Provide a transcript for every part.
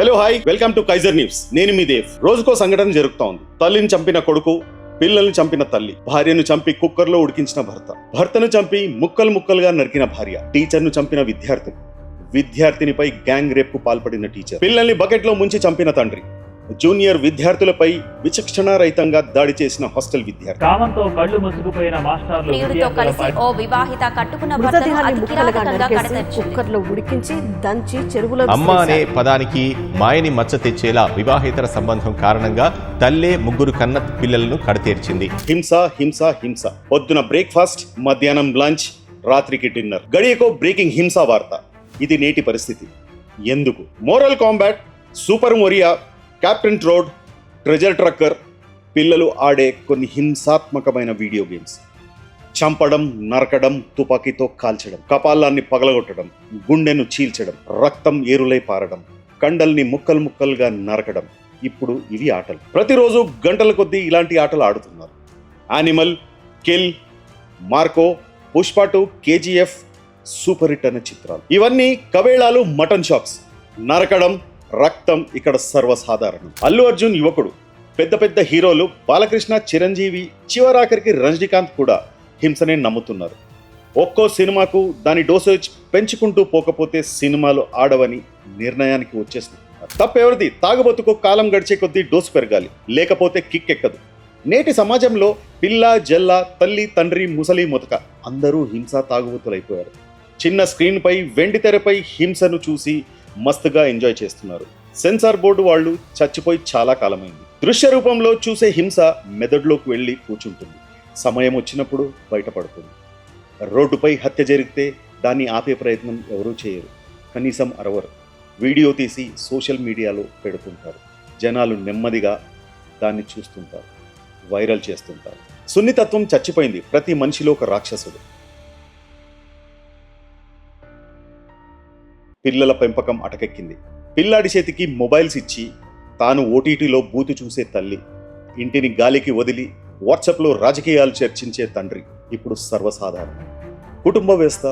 Hello hi welcome to Kaizer news నేను మీ దేవ్. రోజుకో సంఘటన జరుగుతోంది. తల్లిని చంపిన కొడుకు పిల్లల్ని చంపిన తల్లి భార్యను చంపి కుక్కర్లో ఉడికించిన భర్త. భర్తను చంపి ముక్కలు ముక్కలుగా నరికిన భార్య టీచర్ను చంపిన విద్యార్థి. విద్యార్థినిపై గ్యాంగ్ రేప్కు పాల్పడిన టీచర్. పిల్లల్ని బకెట్లో ముంచి చంపిన తండ్రి. జూనియర్ విద్యార్థులపై విచక్షణారహితంగా దాడి చేసిన హాస్టల్ విద్యార్థి. కామంతో కళ్ళు మూసుకుపోయిన మాస్టర్లు ప్రియుడితో కలిసి విద్యార్థులపై ఓ వివాహిత కట్టుకున్న భర్తను మృతదేహాన్ని అతి ముక్కలుగా కిరాతకంగా నరికేసి కడతెరిచింది. కుక్కర్లో ఉడికించి దంచి చెరువులో అమ్మ అనే. పదానికి మాయని మచ్చ తెచ్చేలా వివాహేతర సంబంధం కారణంగా తల్లే ముగ్గురు కన్న పిల్లలను కడతేర్చింది. హింస హింస హింస. పొద్దున బ్రేక్ఫాస్ట్ మధ్యాహ్నం లంచ్ రాత్రికి డిన్నర్. గడియకో బ్రేకింగ్ హింస వార్త. ఇది నేటి పరిస్థితి. ఎందుకు? Moral combat super Mario captain road treasure trucker పిల్లలు ఆడే కొన్ని హింసాత్మకమైన వీడియో గేమ్స్ చంపడం నరకడం తుపాకీతో కాల్చడం కపాలాన్ని పగలగొట్టడం గుండెను చీల్చడం రక్తం ఏరులై పారడం కండల్ని ముక్కలు ముక్కలుగా నరకడం. ఇప్పుడు ఇవి ఆటలు. ప్రతిరోజు గంటల కొద్దీ ఇలాంటి ఆటలు ఆడుతున్నారు. Animal kill Marco Pushpa two KGF super hit అనే చిత్రాలు. ఇవన్నీ కవేళాలు మటన్ షాప్స్ నరకడం రక్తం ఇక్కడ సర్వసాధారణం. అల్లు అర్జున్ యువకుడు పెద్ద పెద్ద హీరోలు బాలకృష్ణ చిరంజీవి చివరాఖరికి రజనీకాంత్ కూడా హింసనే నమ్ముతున్నారు. ఒక్కో సినిమాకు దాని డోసేజ్ పెంచుకుంటూ పోకపోతే సినిమాలు ఆడవని నిర్ణయానికి వచ్చేస్తున్నారు. తప్పెవరిది? తాగుబతుకు కాలం గడిచే కొద్దీ డోసు పెరగాలి. లేకపోతే కిక్ ఎక్కదు నేటి సమాజంలో పిల్ల జల్ల తల్లి తండ్రి ముసలి ముతక అందరూ హింసా తాగుబోతులైపోయారు. చిన్న స్క్రీన్పై వెండితెరపై వెండి తెరపై హింసను చూసి మస్తుగా ఎంజాయ్ చేస్తున్నారు. సెన్సార్ బోర్డు వాళ్ళు చచ్చిపోయి చాలా కాలమైంది. దృశ్య రూపంలో చూసే హింస మెదడులోకి వెళ్ళి కూర్చుంటుంది. సమయం వచ్చినప్పుడు బయటపడుతుంది. రోడ్డుపై హత్య జరిగితే దాన్ని ఆపే ప్రయత్నం ఎవరూ చేయరు. కనీసం అరవరు. వీడియో తీసి సోషల్ మీడియాలో పెడుతుంటారు. జనాలు నెమ్మదిగా దాన్ని చూస్తుంటారు. వైరల్ చేస్తుంటారు. సున్నితత్వం చచ్చిపోయింది. ప్రతి మనిషిలో ఒక రాక్షసుడు. పిల్లల పెంపకం అటకెక్కింది. పిల్లాడి చేతికి మొబైల్స్ ఇచ్చి తాను ఓటీటీలో బూతు చూసే తల్లి ఇంటిని గాలికి వదిలి వాట్సాప్లో రాజకీయాలు చర్చించే తండ్రి ఇప్పుడు సర్వసాధారణం. కుటుంబ వ్యవస్థ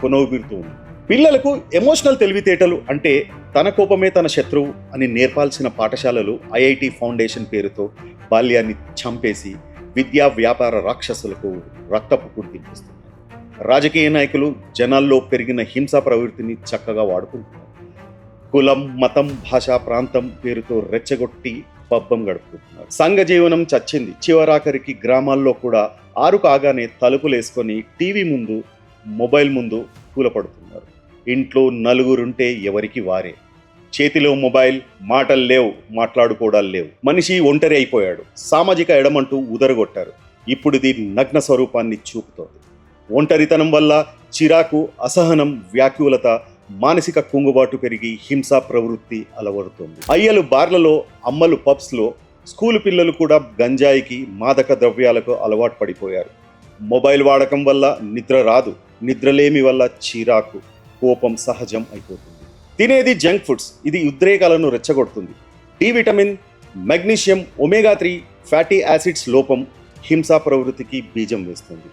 కొనవుబీరుతూ ఉంది. పిల్లలకు ఎమోషనల్ తెలివితేటలు అంటే తన కోపమే తన శత్రువు అని నేర్పాల్సిన పాఠశాలలు ఐఐటి ఫౌండేషన్ పేరుతో బాల్యాన్ని చంపేసి విద్యా వ్యాపార రాక్షసులకు రక్తపు గుర్తింపిస్తున్నారు రాజకీయ నాయకులు జనాల్లో పెరిగిన హింసా ప్రవృత్తిని చక్కగా వాడుకుంటున్నారు. కులం మతం భాష ప్రాంతం పేరుతో రెచ్చగొట్టి పబ్బం గడుపుకుంటున్నారు. సంఘ జీవనం చచ్చింది. చివరాఖరికి గ్రామాల్లో కూడా ఆరు కాగానే తలుపులేసుకొని టీవీ ముందు మొబైల్ ముందు కూలపడుతున్నారు. ఇంట్లో నలుగురుంటే ఎవరికి వారే? చేతిలో మొబైల్ మాటలు లేవు మాట్లాడుకోవడాలు లేవు. మనిషి ఒంటరి అయిపోయాడు. సామాజిక ఎడమంటూ ఉదరగొట్టారు. ఇప్పుడు ఇది నగ్న స్వరూపాన్ని చూపుతోంది. ఒంటరితనం వల్ల చిరాకు అసహనం వ్యాకులత మానసిక కుంగుబాటు పెరిగి హింసా ప్రవృత్తి అలవడుతుంది. అయ్యలు బార్లలో అమ్మలు పబ్స్లో స్కూలు పిల్లలు కూడా గంజాయికి మాదక ద్రవ్యాలకు అలవాటు పడిపోయారు. మొబైల్ వాడకం వల్ల నిద్ర రాదు నిద్రలేమి వల్ల చిరాకు కోపం సహజం అయిపోతుంది. తినేది జంక్ ఫుడ్స్ ఇది ఉద్రేకాలను రెచ్చగొడుతుంది. D vitamin magnesium omega three fatty acids లోపం హింసా ప్రవృత్తికి బీజం వేస్తుంది.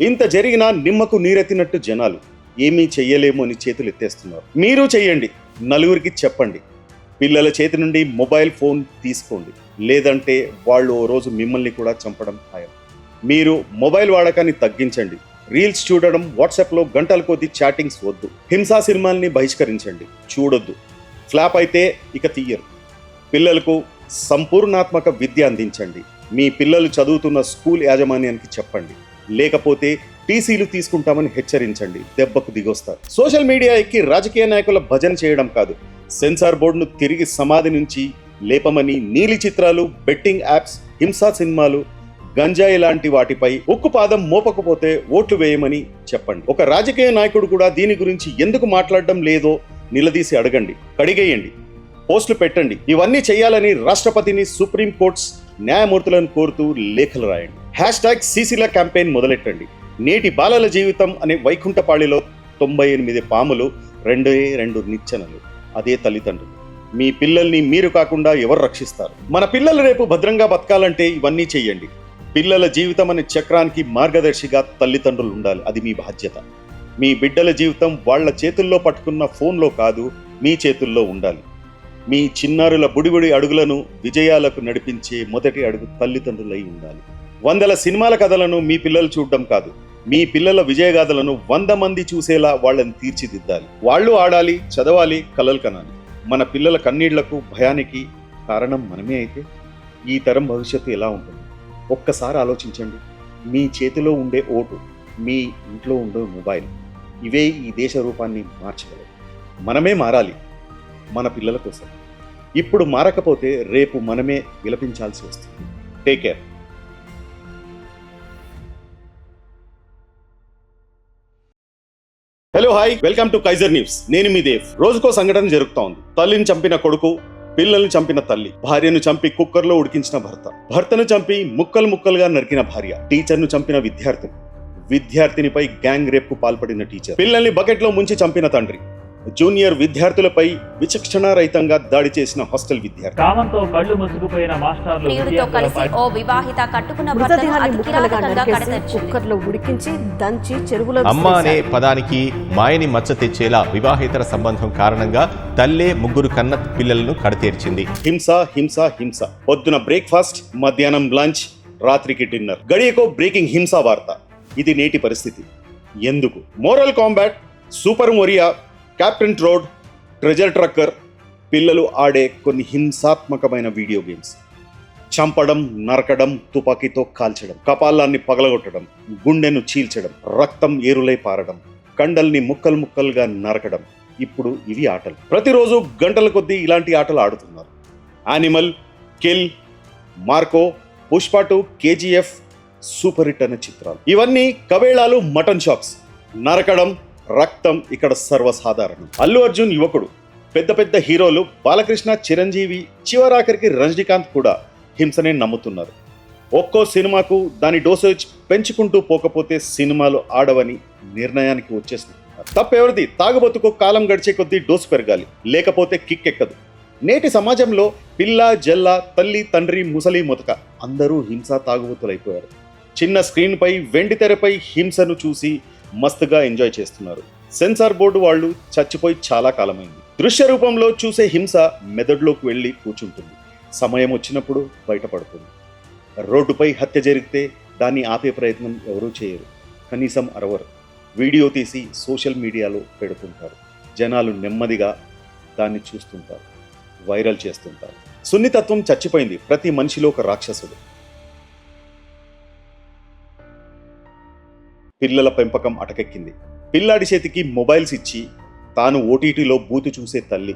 ఇంత జరిగినా నిమ్మకు నీరెత్తినట్టు జనాలు. ఏమీ చెయ్యలేము అని చేతులు ఎత్తేస్తున్నారు. మీరు చెయ్యండి నలుగురికి చెప్పండి. పిల్లల చేతి నుండి మొబైల్ ఫోన్ తీసుకోండి. లేదంటే వాళ్ళు ఓ రోజు మిమ్మల్ని కూడా చంపడం ఖాయం. మీరు మొబైల్ వాడకాన్ని తగ్గించండి. రీల్స్ చూడడం వాట్సాప్లో గంటల కొద్ది చాటింగ్స్ వద్దు. హింసా సినిమాల్ని బహిష్కరించండి. చూడొద్దు. ఫ్లాప్ అయితే ఇక తీయరు. పిల్లలకు సంపూర్ణాత్మక విద్య అందించండి. మీ పిల్లలు చదువుతున్న స్కూల్ యాజమాన్యానికి చెప్పండి. లేకపోతే టీసీలు తీసుకుంటామని హెచ్చరించండి. దెబ్బకు దిగొస్తారు. సోషల్ మీడియా ఎక్కి రాజకీయ నాయకుల భజన చేయడం కాదు. సెన్సార్ బోర్డును తిరిగి సమాధి నుంచి లేపమని నీలి చిత్రాలు బెట్టింగ్ యాప్స్ హింసా సినిమాలు గంజాయి లాంటి వాటిపై ఉక్కు పాదం మోపకపోతే ఓట్లు వేయమని చెప్పండి. ఒక రాజకీయ నాయకుడు కూడా దీని గురించి ఎందుకు మాట్లాడడం లేదో నిలదీసి అడగండి. కడిగేయండి. పోస్టులు పెట్టండి. ఇవన్నీ చేయాలని రాష్ట్రపతిని సుప్రీం కోర్ట్స్ న్యాయమూర్తులను కోరుతూ లేఖలు రాయండి. హ్యాష్ ట్యాగ్ సీసీల క్యాంపెయిన్ మొదలెట్టండి. నేటి బాలల జీవితం అనే వైకుంఠపాళిలో తొంభై ఎనిమిది పాములు రెండే రెండు నిచ్చెనలు అదే తల్లిదండ్రులు. మీ పిల్లల్ని మీరు కాకుండా ఎవరు రక్షిస్తారు? మన పిల్లలు రేపు భద్రంగా బతకాలంటే ఇవన్నీ చేయండి పిల్లల జీవితం అనే చక్రానికి మార్గదర్శిగా తల్లిదండ్రులు ఉండాలి అది మీ బాధ్యత. మీ బిడ్డల జీవితం వాళ్ళ చేతుల్లో పట్టుకున్న ఫోన్లో కాదు మీ చేతుల్లో ఉండాలి. మీ చిన్నారుల బుడిబుడి అడుగులను విజయాలకు నడిపించే మొదటి అడుగు తల్లిదండ్రులై ఉండాలి. వందల సినిమాల కథలను మీ పిల్లలు చూడడం కాదు. మీ పిల్లల విజయగాథలను వంద మంది చూసేలా వాళ్ళని తీర్చిదిద్దాలి. వాళ్ళు ఆడాలి చదవాలి కలలు కనాలి. మన పిల్లల కన్నీళ్ళకు భయానికి కారణం మనమే అయితే ఈ తరం భవిష్యత్తు ఎలా ఉంటుంది? ఒక్కసారి ఆలోచించండి. మీ చేతిలో ఉండే ఓటు మీ ఇంట్లో ఉండే మొబైల్ ఇవే ఈ దేశ రూపాన్ని మార్చగలవు. మనమే మారాలి. మన పిల్లల కోసం. ఇప్పుడు మారకపోతే రేపు మనమే విలపించాల్సి వస్తుంది. Take care hello hi welcome to Kaizer news నేను మీ దేవ్. రోజుకో సంఘటన జరుగుతూ ఉంది తల్లిని చంపిన కొడుకు పిల్లల్ని చంపిన తల్లి భార్యను చంపి కుక్కర్లో ఉడికించిన భర్త. భర్తను చంపి ముక్కలు ముక్కలుగా నరికిన భార్య టీచర్ను చంపిన విద్యార్థిని. విద్యార్థినిపై గ్యాంగ్ రేప్కు పాల్పడిన టీచర్. పిల్లల్ని బకెట్లో ముంచి చంపిన తండ్రి. జూనియర్ విద్యార్థులపై విచక్షణారహితంగా దాడి చేసిన హాస్టల్ విద్యార్థి. కామంతో కళ్ళు మూసుకుపోయిన మాస్టర్లు ప్రియుడితో కలిసి ఓ వివాహిత కట్టుకున్న భర్తను మృతదేహాన్ని అతి ముక్కలుగా కిరాతకంగా నరికేసి కడతెర్చింది. కుక్కర్లో ఉడికించి దంచి చెరువులో అమ్మ అనే. పదానికి మాయని మచ్చ తెచ్చేలా వివాహేతర సంబంధం కారణంగా తల్లే ముగ్గురు కన్న పిల్లలను కడతేర్చింది. హింస హింస హింస. పొద్దున బ్రేక్ఫాస్ట్ మధ్యాహ్నం లంచ్ రాత్రికి డిన్నర్. గడియకో బ్రేకింగ్ హింస వార్త. ఇది నేటి పరిస్థితి. ఎందుకు? Moral combat super Mario captain road treasure trucker పిల్లలు ఆడే కొన్ని హింసాత్మకమైన వీడియో గేమ్స్ చంపడం నరకడం తుపాకీతో కాల్చడం కపాలాన్ని పగలగొట్టడం గుండెను చీల్చడం రక్తం ఏరులై పారడం కండల్ని ముక్కలు ముక్కలుగా నరకడం ఇప్పుడు ఇవి ఆటలు. ప్రతిరోజు గంటల కొద్దీ ఇలాంటి ఆటలు ఆడుతున్నారు. Animal kill Marco Pushpa two KGF super hit అనే చిత్రాలు. ఇవన్నీ కవేళాలు మటన్ షాప్స్ నరకడం రక్తం ఇక్కడ సర్వసాధారణం. అల్లు అర్జున్ యువకుడు. పెద్ద పెద్ద హీరోలు బాలకృష్ణ చిరంజీవి చివరాఖరికి రజనీకాంత్ కూడా హింసనే నమ్ముతున్నారు. ఒక్కో సినిమాకు దాని డోసేజ్ పెంచుకుంటూ పోకపోతే సినిమాలు ఆడవని నిర్ణయానికి వచ్చేస్తున్నారు. తప్పెవరిది తాగుబోతుకు కాలం గడిచే కొద్దీ డోసు పెరగాలి. లేకపోతే కిక్ ఎక్కదు. నేటి సమాజంలో పిల్ల జల్ల తల్లి తండ్రి ముసలి ముతక అందరూ హింస తాగుబోతులైపోయారు. చిన్న స్క్రీన్పై వెండి తెరపై హింసను చూసి మస్తుగా ఎంజాయ్ చేస్తున్నారు. సెన్సార్ బోర్డు వాళ్ళు చచ్చిపోయి చాలా కాలమైంది. దృశ్య రూపంలో చూసే హింస మెదడులోకి వెళ్ళి కూర్చుంటుంది. సమయం వచ్చినప్పుడు బయటపడుతుంది. రోడ్డుపై హత్య జరిగితే దాన్ని ఆపే ప్రయత్నం ఎవరూ చేయరు. కనీసం అరవరు. వీడియో తీసి సోషల్ మీడియాలో పెడుతుంటారు. జనాలు నెమ్మదిగా దాన్ని చూస్తుంటారు. వైరల్ చేస్తుంటారు. సున్నితత్వం చచ్చిపోయింది. ప్రతి మనిషిలో ఒక రాక్షసుడు. పిల్లల పెంపకం అటకెక్కింది. పిల్లాడి చేతికి మొబైల్స్ ఇచ్చి తాను ఓటీటీలో బూతు చూసే తల్లి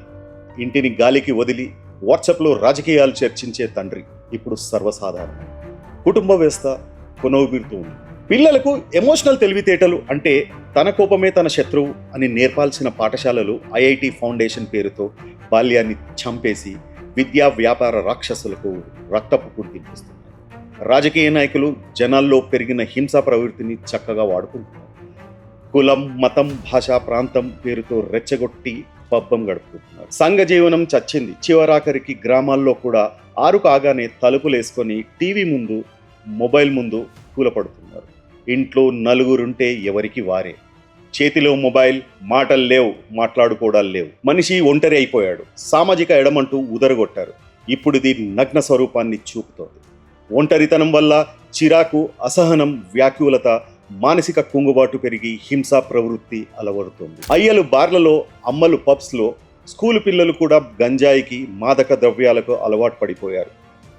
ఇంటిని గాలికి వదిలి వాట్సాప్లో రాజకీయాలు చర్చించే తండ్రి ఇప్పుడు సర్వసాధారణం. కుటుంబ వ్యవస్థ కొనవుబీరుతూ ఉంది. పిల్లలకు ఎమోషనల్ తెలివితేటలు అంటే తన కోపమే తన శత్రువు అని నేర్పాల్సిన పాఠశాలలు ఐఐటి ఫౌండేషన్ పేరుతో బాల్యాన్ని చంపేసి విద్యా వ్యాపార రాక్షసులకు రక్తపు పుట్టింపిస్తున్నాయి రాజకీయ నాయకులు జనాల్లో పెరిగిన హింసా ప్రవృత్తిని చక్కగా వాడుకుంటున్నారు. కులం మతం భాష ప్రాంతం పేరుతో రెచ్చగొట్టి పబ్బం గడుపుకుంటున్నారు. సంఘ జీవనం చచ్చింది. చివరాఖరికి గ్రామాల్లో కూడా ఆరు కాగానే తలుపులేసుకొని టీవీ ముందు మొబైల్ ముందు కూలపడుతున్నారు. ఇంట్లో నలుగురుంటే ఎవరికి వారే. చేతిలో మొబైల్ మాటలు లేవు మాట్లాడుకోవడాలు లేవు. మనిషి ఒంటరి అయిపోయాడు. సామాజిక ఎడమంటూ ఉదరగొట్టారు. ఇప్పుడు ఇది నగ్న స్వరూపాన్ని చూపుతోంది. ఒంటరితనం వల్ల చిరాకు అసహనం వ్యాకులత మానసిక కుంగుబాటు పెరిగి హింసా ప్రవృత్తి అలవడుతుంది. అయ్యలు బార్లలో అమ్మలు పబ్స్లో స్కూల్ పిల్లలు కూడా గంజాయికి మాదక ద్రవ్యాలకు అలవాటు పడిపోయారు.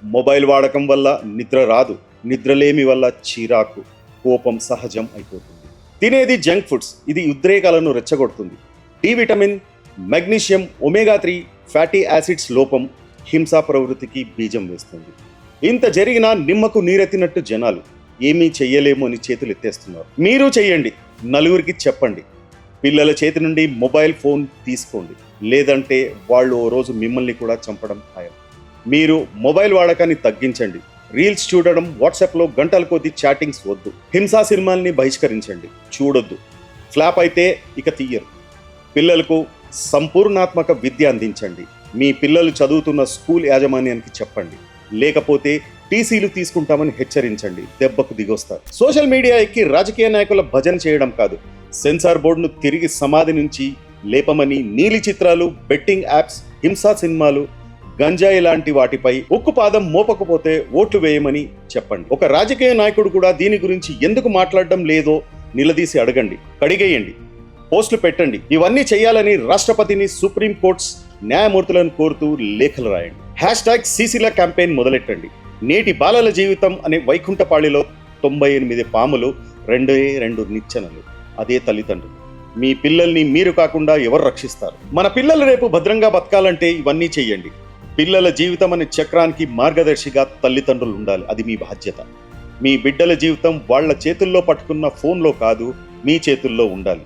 మొబైల్ వాడకం వల్ల నిద్ర రాదు నిద్రలేమి వల్ల చిరాకు కోపం సహజం అయిపోతుంది. తినేది జంక్ ఫుడ్స్ ఇది ఉద్రేకాలను రెచ్చగొడుతుంది. D vitamin magnesium omega three fatty acids లోపం హింసా ప్రవృత్తికి బీజం వేస్తుంది. ఇంత జరిగినా నిమ్మకు నీరెత్తినట్టు జనాలు ఏమీ చెయ్యలేము అని చేతులు ఎత్తేస్తున్నారు. మీరు చెయ్యండి నలుగురికి చెప్పండి. పిల్లల చేతి నుండి మొబైల్ ఫోన్ తీసుకోండి. లేదంటే వాళ్ళు ఓ రోజు మిమ్మల్ని కూడా చంపడం ఖాయం. మీరు మొబైల్ వాడకాన్ని తగ్గించండి. రీల్స్ చూడడం వాట్సాప్లో గంటల కొద్ది చాటింగ్స్ వద్దు. హింసా సినిమాల్ని బహిష్కరించండి. చూడొద్దు. ఫ్లాప్ అయితే ఇక తీయరు. పిల్లలకు సంపూర్ణాత్మక విద్య అందించండి. మీ పిల్లలు చదువుతున్న స్కూల్ యాజమాన్యానికి చెప్పండి. లేకపోతే టీసీలు తీసుకుంటామని హెచ్చరించండి. దెబ్బకు దిగొస్తారు. సోషల్ మీడియా ఎక్కి రాజకీయ నాయకుల భజన చేయడం కాదు. సెన్సార్ బోర్డును తిరిగి సమాధి నుంచి లేపమని నీలి చిత్రాలు బెట్టింగ్ యాప్స్ హింసా సినిమాలు గంజాయి లాంటి వాటిపై ఉక్కు పాదం మోపకపోతే ఓట్లు వేయమని చెప్పండి. ఒక రాజకీయ నాయకుడు కూడా దీని గురించి ఎందుకు మాట్లాడడం లేదో నిలదీసి అడగండి. కడిగేయండి. పోస్టులు పెట్టండి. ఇవన్నీ చేయాలని రాష్ట్రపతిని సుప్రీంకోర్ట్స్ న్యాయమూర్తులను కోరుతూ లేఖలు రాయండి. హ్యాష్ ట్యాగ్ సీసీల క్యాంపెయిన్ మొదలెట్టండి. నేటి బాలల జీవితం అనే వైకుంఠపాళిలో తొంభై ఎనిమిది పాములు రెండే రెండు నిచ్చెనలు. అదే తల్లిదండ్రులు. మీ పిల్లల్ని మీరు కాకుండా ఎవరు రక్షిస్తారు? మన పిల్లలు రేపు భద్రంగా బతకాలంటే ఇవన్నీ చెయ్యండి. పిల్లల జీవితం అనే చక్రానికి మార్గదర్శిగా తల్లిదండ్రులు ఉండాలి. అది మీ బాధ్యత. మీ బిడ్డల జీవితం వాళ్ళ చేతుల్లో పట్టుకున్న ఫోన్లో కాదు మీ చేతుల్లో ఉండాలి.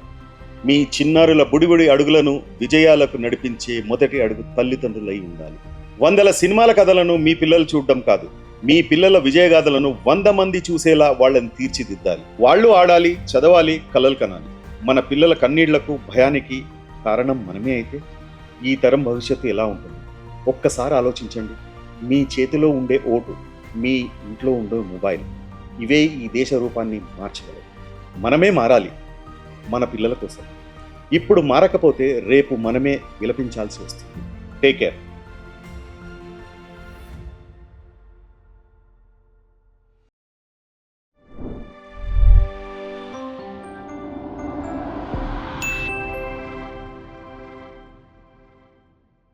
మీ చిన్నారుల బుడిబుడి అడుగులను విజయాలకు నడిపించే మొదటి అడుగు తల్లిదండ్రులై ఉండాలి. వందల సినిమాల కథలను మీ పిల్లలు చూడడం కాదు. మీ పిల్లల విజయగాథలను వంద మంది చూసేలా వాళ్ళని తీర్చిదిద్దాలి. వాళ్ళు ఆడాలి చదవాలి కలలు కనాలి. మన పిల్లల కన్నీళ్ళకు భయానికి కారణం మనమే అయితే ఈ తరం భవిష్యత్తు ఎలా ఉంటుంది? ఒక్కసారి ఆలోచించండి. మీ చేతిలో ఉండే ఓటు మీ ఇంట్లో ఉండే మొబైల్ ఇవే ఈ దేశ రూపాన్ని మార్చగలవు. మనమే మారాలి మన పిల్లల కోసం. ఇప్పుడు మారకపోతే రేపు మనమే విలపించాల్సి వస్తుంది. Take care.